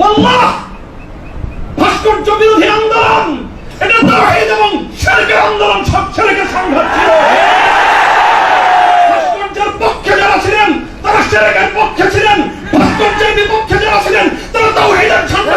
ওয়াল্লাহ ভাস্কর্য বিরোধী আন্দোলন! এটা তাওহীদ এবং শিরকের আন্দোলন সব ছেলেকে সংঘাত ছিল। ভাস্কর্যের পক্ষে যারা ছিলেন, তারা শিরকের পক্ষে ছিলেন। ভাস্কর্যের বিপক্ষে যারা ছিলেন, তারা তাওহীদের ঝান্ডা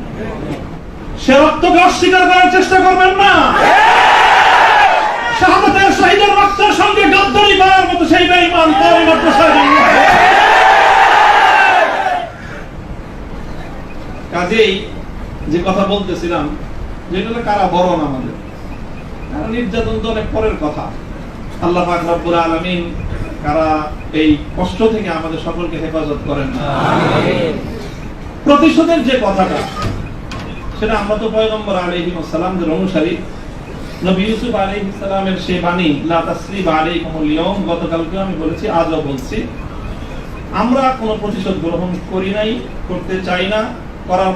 সে রক্তকে অস্বীকার করার চেষ্টা করবেন না। শাহাদাতের শহীদের রক্তের সঙ্গে গাদ্দারি করার মতো সেই বেঈমান তার মাত্র কাজেই যে কথা বলতেছিলাম যেটা হলো কারা বরণ আমাদের? কারণ নির্যাতন তো অনেক পরের কথা। আল্লাহ পাক রব্বুল আলামিন কারা এই কষ্ট থেকে আমাদের সকলকে হেফাজত করেন প্রতিশোধের যে কথাটা সেটা আমরা তো পয়গম্বর আলাইহিস সালামদের অনুসারী। নবী ইউসুফ আলাইহিস সালামের সেই বাণী, লা তাসরিব আলাইকুমুল ইয়াউম গতকালকে আমি বলেছি, আজও বলছি। আমরা কোনো প্রতিশোধ গ্রহণ করি নাই, করতে চাই না। করার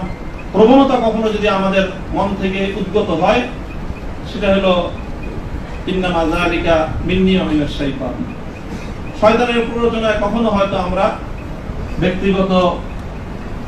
প্রবণতা কখনো যদি আমাদের মন থেকে উদ্গত হয়, সেটা হলো, ইন্নামা যালিকা মিন্নি ওয়া মিনাশ শাইতান শয়তানের প্ররোচনায় কখনো হয়তো আমরা ব্যক্তিগত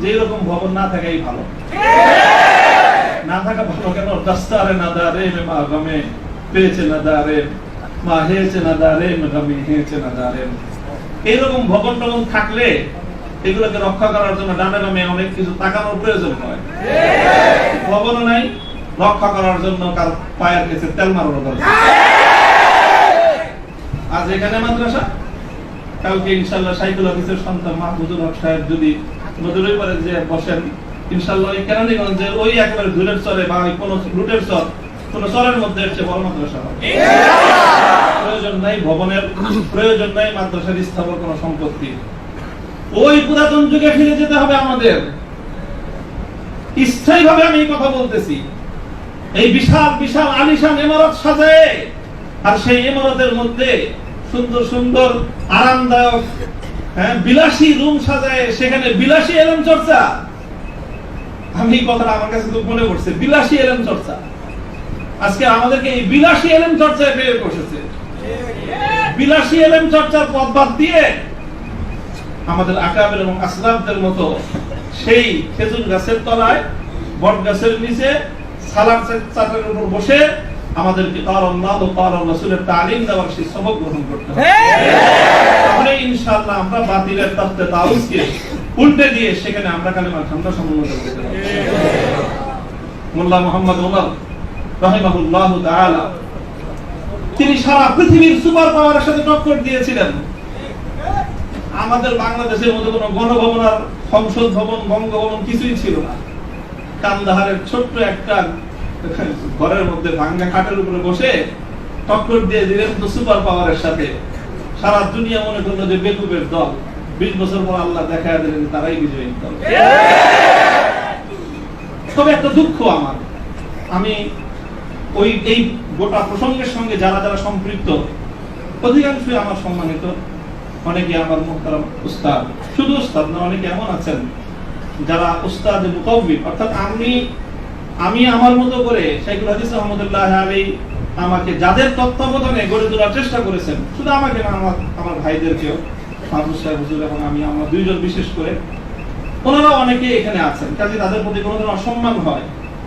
যে এরকম ভবন না থাকাই ভালো। না থাকা ভালো কেন? দস্তারে না দারে মে গমে, পেয়েছে না দারে মা, হেয়েছে না দারে গমে, হেয়েছে না দারে এরকম ভবন টবন থাকলে এগুলোকে রক্ষা করার জন্য ডানে বামে অনেক কিছু তাকানোর প্রয়োজন হয়। ভবনও নাই, রক্ষা করার জন্য কার পায়ের কাছে তেল মারার দরকার আজ এখানে মাদ্রাসা? কালকে ইনশাল্লাহ সাইকুল অফিসের সন্তান মাহমুদুল হক সাহেব যদি নদীর পারে যে বসেন ইনশাল্লাহ এই কেরানীগঞ্জের ওই একেবারে ধুলের চরে বা কোনো লুটের চর, কোন চরের মধ্যে চেয়ে বড় মাদ্রাসা হবে। প্রয়োজন নাই ভবনের, প্রয়োজন নাই মাদ্রাসার স্থাপন, কোনো সম্পত্তি। ওই পুরাতন যুগে ফিরে যেতে হবে আমাদের। স্থায়ীভাবে আমি কথা বলতেছি। এই বিশাল বিশাল আলিশান ইমারত সাজায়, আর সেই ইমারতের মধ্যে সুন্দর সুন্দর, আরামদায়ক হ্যাঁ বিলাসী রুম সাজায়, সেখানে বিলাসী এলম চর্চা। আমি এই কথাটা আমার কাছে খুব মনে পড়ছে, বিলাসী এলম চর্চা। আজকে আমাদেরকে এই বিলাসী এলম চর্চায় পেয়ে বসেছে। বিলাসী চর্চার পথ বাদ দিয়ে আমাদের আকাবের এবং মতো সেই খেজুর গাছের তলায়, বট গাছের নিচে উপর বসে আমাদেরকে তার আল্লাহ তালিম দেওয়ার সেই সবক গ্রহণ করতে হবে। তাহলে ইনশাআল্লাহ আমরা বাতিলের তত্ত্বে তাউসকে উল্টে দিয়ে সেখানে আমরা কালেমা ঠান্ডা সম্মত করতে পারব। মোল্লা মোহাম্মদ ওমর রাহিমাহুল্লাহ তাআলা, তিনি সারা পৃথিবীর সুপার পাওয়ারের সাথে টক্কর দিয়েছিলেন। আমাদের বাংলাদেশের মধ্যে কোনো গণভবন আর সংসদ ভবন, বঙ্গভবন কিছুই ছিল না। কান্দাহারের ছোট্ট একটা ঘরের মধ্যে ভাঙ্গা খাটের উপরে বসে টক্কর দিয়ে দিলেন তো সুপার পাওয়ারের সাথে। সারা দুনিয়া মনে করল যে বেকুবের দল। বিশ বছর পর আল্লাহ দেখা দিলেন, তারাই বিজয়ী দল। তবে একটা দুঃখ আমার। আমি ওই এই গোটা প্রসঙ্গের সঙ্গে যারা যারা সম্পৃক্ত, অধিকাংশই আমার সম্মানিত। অনেকে আমার মোহতারাম উস্তাদ। শুধু উস্তাদ না, অনেকে এমন আছেন যারা উস্তাদ মুকাউবি অর্থাৎ আমি আমি আমার মতো করে শাইখুল হাদিস রহমতুল্লাহ আলী আমাকে যাদের তত্ত্বাবধানে গড়ে তোলার চেষ্টা করেছেন, শুধু আমাকে না, আমার আমার ভাইদেরকেও মাহবুব সাহেব, হুজুর এবং আমি, আমরা দুইজন বিশেষ করে। ওনারা অনেকে এখানে আছেন, কাজে তাদের প্রতি কোনো অসম্মান হয়,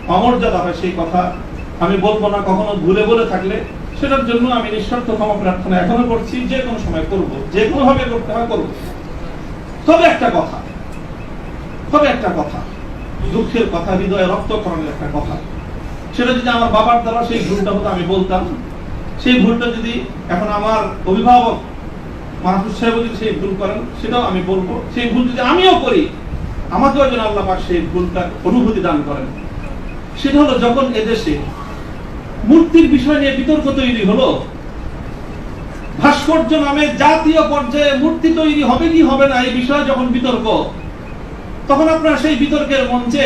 অমর্যাদা হয় সেই কথা আমি বলব না, কখনো ভুলে বলে থাকলে। সেটার জন্য আমি নিঃস্বার্থ ক্ষমা প্রার্থনা এখনও করছি, যে কোনো সময় করব, যে কোনো ভাবে করতে হয় করব। তবে একটা কথা, তবে একটা কথা, দুঃখের কথা, হৃদয়ে রক্তকরণের একটা কথা। সেটা যদি আমার বাবার দ্বারা সেই ভুলটা হতো, আমি বলতাম। সেই ভুলটা যদি এখন আমার অভিভাবক মাহফুজ সাহেব যদি সেই ভুল করেন, সেটাও আমি বলব। সেই ভুল যদি আমিও করি, আমাকেও যেন আল্লাহ পাক সেই ভুলটা অনুভূতি দান করেন। সেটা হলো যখন এদেশে মূর্তির বিষয় নিয়ে বিতর্ক তৈরি হলো, ভাস্কর্য নামে জাতীয় পর্যায়ে মূর্তি তৈরি হবে কি হবে না, এই বিষয়ে যখন বিতর্ক, তখন আপনার সেই বিতর্কের মঞ্চে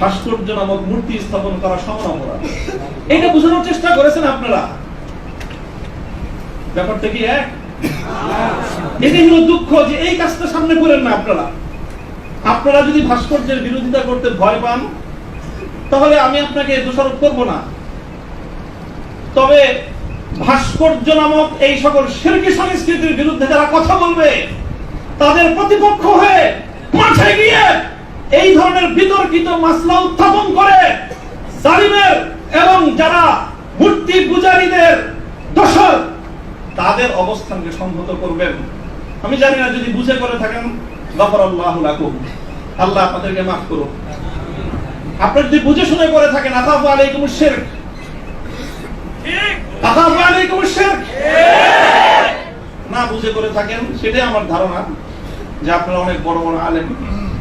ভাস্কর্য নামক মূর্তি স্থাপন করা সমান অপরাধ। এটা বোঝানোর চেষ্টা করেছেন আপনারা। ব্যাপারটা কি এক? এটাই হলো দুঃখ যে এই কাজটা সামনে করেন না আপনারা। আপনারা যদি ভাস্কর্যের বিরোধিতা করতে ভয় পান, তাহলে আমি আপনাকে দোষারোপ করব না। তবে ভাস্কর্য নামক এই সকল শিল্পী সংস্কৃতির বিরুদ্ধে যারা কথা বলবে, তাদের প্রতিপক্ষ হয়ে মাঠে গিয়ে এই ধরনের বিতর্কিত মাসলা উত্থাপন করে জালিমের এবং যারা মূর্তি পূজারীদের দোষর, তাদের অবস্থানকে সংহত করবেন। আমি জানি না, যদি বুঝে করে থাকেন গফর আল্লাহ লাকুম। আল্লাহ আপনাদেরকে মাফ করুন আপনি যদি বুঝে শুনে করে থাকেন আকাফু আলাইকুম শিরক আকাফু আলাইকুম শিরক না বুঝে করে থাকেন, সেটাই আমার ধারণা যে আপনারা অনেক বড় বড় আলেম।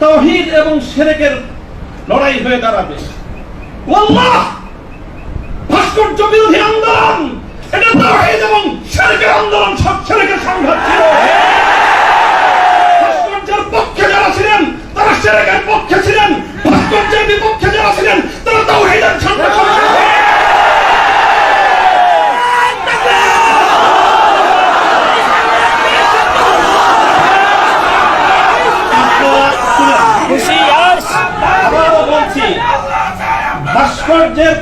তাওহীদ এবং সেরেকের লড়াই হয়ে দাঁড়াবে। ভাস্কর্য বিরোধী আন্দোলন! এটা তহিদ এবং সেরেকের আন্দোলন, সব ছেলেকে সংঘাত ছিল।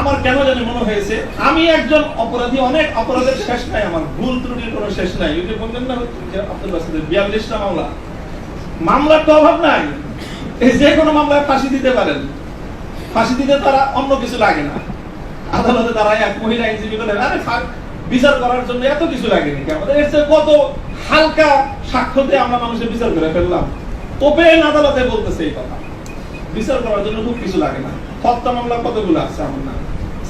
আমার কেন জানি মনে হয়েছে, আমি একজন অপরাধী, অনেক অপরাধের শেষ নাই, আমার ভুল ত্রুটির কোনো শেষ নাই। ওই যে বললেন না আব্দুল বাসিদের বিয়াল্লিশটা মামলা। মামলার তো অভাব নাই। যে কোনো মামলায় ফাঁসি দিতে পারেন। ফাঁসি দিতে তারা অন্য কিছু লাগে না। আদালতে তারা এক মহিলা আইনজীবী বলে আরে বিচার করার জন্য এত কিছু লাগেনি কি আমাদের এর চেয়ে কত হালকা সাক্ষ্য দিয়ে আমরা মানুষের বিচার করে ফেললাম? ওপেন আদালতে বলতেছে এই কথা। বিচার করার জন্য খুব কিছু লাগে না। হত্যা মামলা কতগুলো আছে আমার না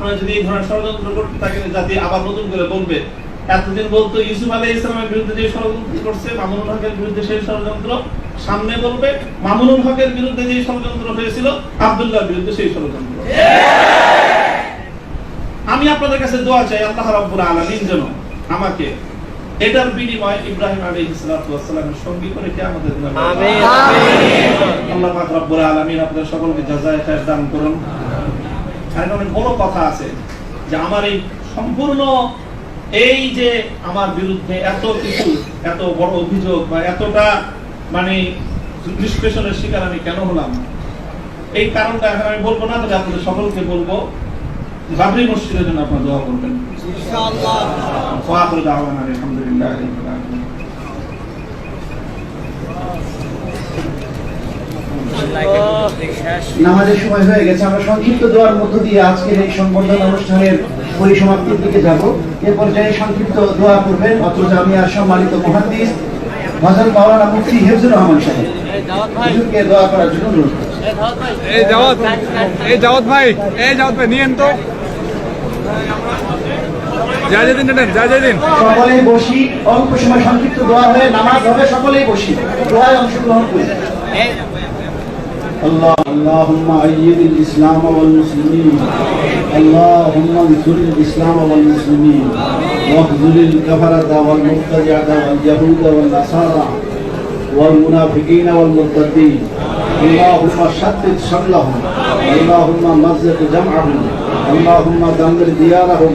আপনারা যদি এই ধরনের ষড়যন্ত্র করতে থাকেন জাতি আবার নতুন করে বলবে। এতদিন বলতো ইউসুফ আলাই ইসলামের বিরুদ্ধে যে ষড়যন্ত্র করছে মামুনুল হকের বিরুদ্ধে সেই ষড়যন্ত্র। সামনে বলবে মামুনুল হকের বিরুদ্ধে যে ষড়যন্ত্র হয়েছিল আব্দুল্লাহর বিরুদ্ধে সেই ষড়যন্ত্র। আমি আপনাদের কাছে দোয়া চাই আল্লাহ রাব্বুল আলামিন যেন আমাকে এটার বিনিময়ে ইব্রাহিম আলাইহিস সালাতু ওয়াস সালামের সঙ্গী করে কিয়ামতের দিন আমিন। আল্লাহ পাক রব্বুল আলামিন আপনাদের সকলকে জাযায়ে খায়ের দান করুন। অনেক বড় কথা আছে যে আমার এই সম্পূর্ণ এই যে আমার বিরুদ্ধে এত কিছু এত বড় অভিযোগ বা এতটা মানে নিষ্পেষণের শিকার আমি কেন হলাম? এই কারণটা এখন আমি বলব না তবে আপনাদের সকলকে বলব বাবরি মসজিদের জন্য আপনারা দোয়া করবেন। আলহামদুলিল্লাহ। নামাজের সময় হয়ে গেছে আমরা সংক্ষিপ্ত দোয়ার মধ্য দিয়ে আজকের এই সংবর্ধনা অনুষ্ঠানের পরিসমাপ্তির দিকে যাব। এ পর্যায়ে সংক্ষিপ্ত দোয়া করবেন অত্র জামিয়ার সম্মানিত মহাদিস হজরত মাওলানা মুফতি হিফজুর রহমান সাহেব। হুজুরকে দোয়া করার জন্য অনুরোধ এই জাওয়াত এই জাওয়াত ভাই এই জাওয়াত ভাই নিয়েন তো। যা যা যা যা সকলেই বসি অল্প সময় সংক্ষিপ্ত দোয়া হয়ে নামাজ হবে সকলেই বসি। দোয়ায় অংশগ্রহণ করি। الله اللهم أيد الإسلام والمسلمين. اللهم انصر الإسلام والمسلمين. واخذل الكفرة والمبتدعة واليهود والنصارى والمنافقين والمرتدين اللهم شتت شملهم. اللهم مزق جمعهم. اللهم دمر ديارهم.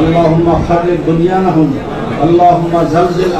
اللهم خرب بنيانهم. اللهم زلزل